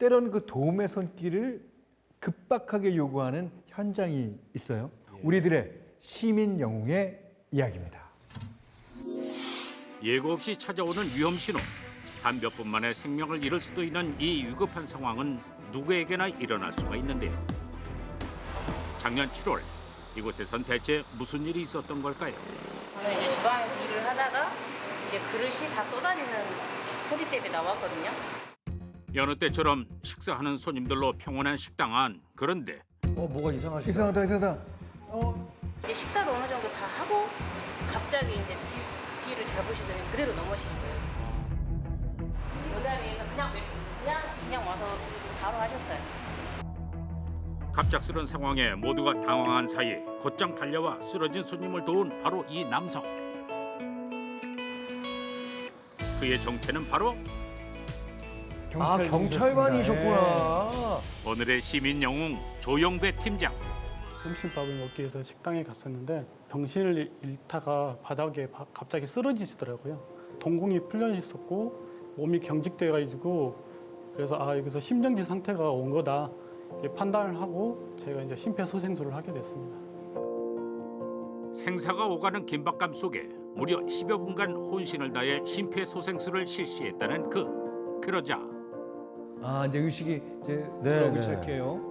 때로는 그 도움의 손길을 급박하게 요구하는 현장이 있어요. 우리들의 시민 영웅의 이야기입니다. 예고 없이 찾아오는 위험 신호. 단 몇 분 만에 생명을 잃을 수도 있는 이 위급한 상황은 누구에게나 일어날 수가 있는데요. 작년 7월 이곳에선 대체 무슨 일이 있었던 걸까요? 저는 이제 주방에서 일을 하다가 이제 그릇이 다 쏟아지는 소리 때문에 나왔거든요. 여느 때처럼 식사하는 손님들로 평온한 식당 안 그런데 어 뭐가 이상하시다. 이상하다, 이상하다. 어, 이제 식사도 어느 정도 다 하고 갑자기 이제 뒤, 뒤를 잡으시더니 그대로 넘어진 거예요. 이 자리에서 그냥 왜- 그냥 그냥 와서 바로 하셨어요. 갑작스런 상황에 모두가 당황한 사이 곧장 달려와 쓰러진 손님을 도운 바로 이 남성. 그의 정체는 바로 아 경찰 경찰관이셨구나. 오늘의 시민 영웅 조영배 팀장. 점심밥을 먹기 위해서 식당에 갔었는데 정신을 잃다가 바닥에 바- 갑자기 쓰러지시더라고요. 동공이 풀려 있었고 몸이 경직돼 가지고 그래서 아 여기서 심정지 상태가 온 거다 이렇게 판단을 하고 제가 이제 심폐소생술을 하게 됐습니다. 생사가 오가는 긴박감 속에 무려 10여 분간 혼신을 다해 심폐소생술을 실시했다는 그 그러자 아, 이제 의식이 이제 네, 들어오기 네. 네. 시작해요.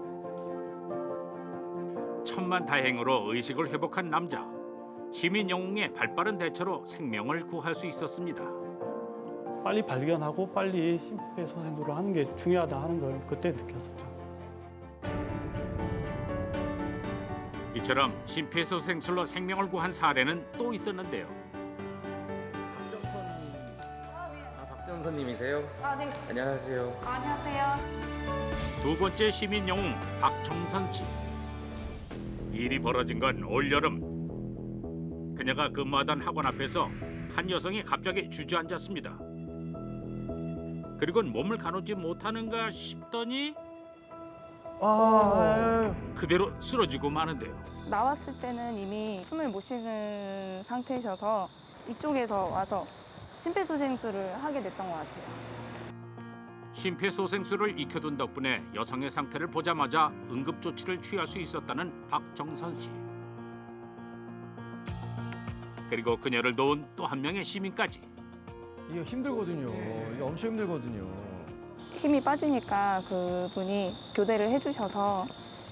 천만 다행으로 의식을 회복한 남자 시민 영웅의 발빠른 대처로 생명을 구할 수 있었습니다. 빨리 발견하고 빨리 심폐소생술을 하는 게 중요하다 하는 걸 그때 느꼈었죠. 이처럼 심폐소생술로 생명을 구한 사례는 또 있었는데요. 아 박정선님이세요? 아, 네. 안녕하세요. 안녕하세요. 두 번째 시민 영웅 박정선 씨. 일이 벌어진 건 올여름. 그녀가 근무하던 학원 앞에서 한 여성이 갑자기 주저앉았습니다. 그리고 몸을 가누지 못하는가 싶더니 아, 그대로 쓰러지고 마는데요. 나왔을 때는 이미 숨을 못 쉬는 상태셔서 이쪽에서 와서 심폐소생술을 하게 됐던 것 같아요. 심폐소생술을 익혀둔 덕분에 여성의 상태를 보자마자 응급 조치를 취할 수 있었다는 박정선 씨. 그리고 그녀를 도운 또 한 명의 시민까지. 이게 힘들거든요. 이게 엄청 힘들거든요. 힘이 빠지니까 그분이 교대를 해주셔서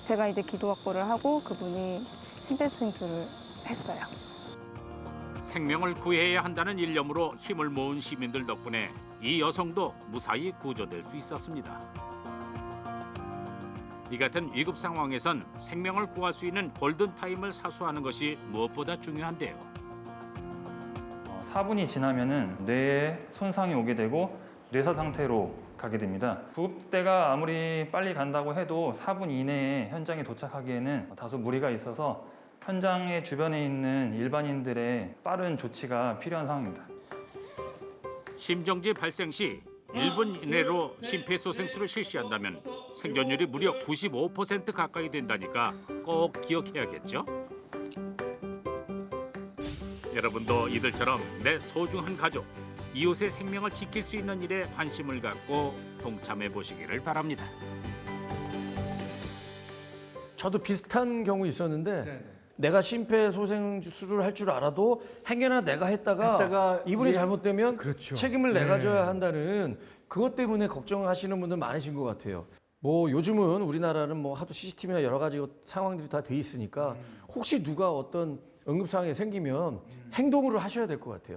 제가 이제 기도 확보를 하고 그분이 심폐소생술을 했어요. 생명을 구해야 한다는 일념으로 힘을 모은 시민들 덕분에 이 여성도 무사히 구조될 수 있었습니다. 이 같은 위급 상황에선 생명을 구할 수 있는 골든 타임을 사수하는 것이 무엇보다 중요한데요. 어, 4분이 지나면은 뇌에 손상이 오게 되고 뇌사 상태로 가게 됩니다. 구급대가 아무리 빨리 간다고 해도 4분 이내에 현장에 도착하기에는 다소 무리가 있어서 현장의 주변에 있는 일반인들의 빠른 조치가 필요한 상황입니다. 심정지 발생 시 1분 이내로 심폐소생술을 실시한다면 생존율이 무려 95% 가까이 된다니까 꼭 기억해야겠죠? 여러분도 이들처럼 내 소중한 가족, 이웃의 생명을 지킬 수 있는 일에 관심을 갖고 동참해 보시기를 바랍니다. 저도 비슷한 경우 있었는데 내가 심폐소생술을 할 줄 알아도 행여나 내가 했다가, 했다가 이분이 이게- 잘못되면 그렇죠. 책임을 내가 네. 져야 한다는 그것 때문에 걱정하시는 분들 많으신 것 같아요. 뭐 요즘은 우리나라는 뭐 하도 CCTV나 여러 가지 상황들이 다 돼 있으니까 혹시 누가 어떤 응급 상황이 생기면 행동으로 하셔야 될 것 같아요.